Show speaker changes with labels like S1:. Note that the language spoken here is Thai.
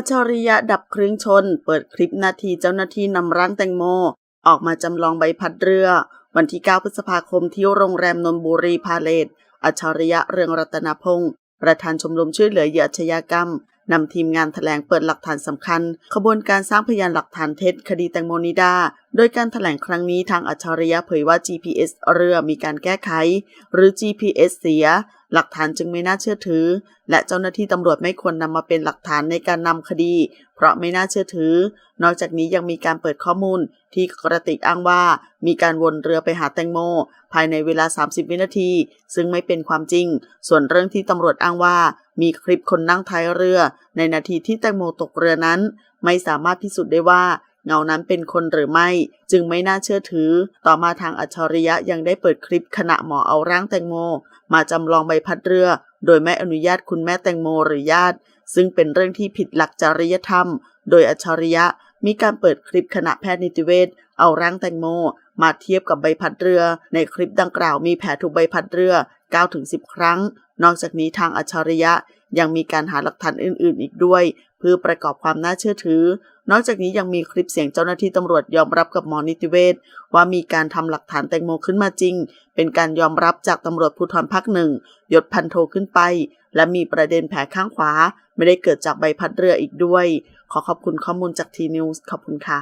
S1: อัจฉริยะดับเครื่องชน เปิดคลิปนาทีเจ้าหน้าที่นำร่างแตงโม ออกมาจำลองใบพัดเรือ วันที่ 9 พฤษภาคมที่โรงแรมนนบุรีพาเลตอัจฉริยะเรืองรัตนพงศ์ประธานชมรมช่วยเหลือเหยื่ออาชญากรรมนำทีมงานแถลงเปิดหลักฐานสำคัญ ขบวนการสร้างพยานหลักฐานเท็จคดีแตงโมนิดา โดยการแถลงครั้งนี้ทางอัจฉริยะเผยว่า GPS เรือมีการแก้ไข หรือ GPS เสีย หลักฐานจึงไม่น่าเชื่อถือ และเจ้าหน้าที่ตำรวจไม่ควรนำมาเป็นหลักฐานในการนำคดี เพราะไม่น่าเชื่อถือ นอกจากนี้ยังมีการเปิดข้อมูล ที่กระติกอ้างว่า มีการวนเรือไปหาแตงโม ภายในเวลา 30 วินาที ซึ่งไม่เป็นความจริง ส่วนเรื่องที่ตำรวจอ้างว่า มีคลิปคนนั่งท้ายเรือ ในนาทีที่แตงโมตกเรือนั้น ไม่สามารถพิสูจน์ได้ว่า เงานั้นเป็นคนหรือไม่ จึงไม่น่าเชื่อถือ ต่อมาทางอัจฉริยะยังได้เปิดคลิปขณะหมอเอาร่างแตงโม มาจำลองใบพัดเรือ โดยไม่อนุญาตคุณแม่แตงโมหรือญาติ ซึ่งเป็นเรื่องที่ผิดหลักจริยธรรม โดยอัจฉริยะ มีการเปิดคลิปขณะแพทย์นิติเวชเอาร่างแตงโม มาเทียบกับใบพัดเรือ ในคลิปดังกล่าวมีแผลถูกใบพัดเรือ 9-10 ครั้ง นอกจากนี้ทางอัจฉริยะยังมีการหาหลักฐานอื่น ๆ อีกด้วย เพื่อประกอบความน่าเชื่อถือ นอกจากนี้ยังมีคลิปเสียงเจ้าหน้าที่ตำรวจยอมรับกับหมอนิติเวชว่ามีการทำหลักฐานแตงโมขึ้นมาจริง เป็นการยอมรับจากตำรวจภูธรภาคหนึ่งยศพันโทขึ้นไป และมีประเด็นแผลข้างขวา ไม่ได้เกิดจากใบพัดเรืออีกด้วย ขอขอบคุณข้อมูลจากทีนิวส์ขอบคุณค่ะ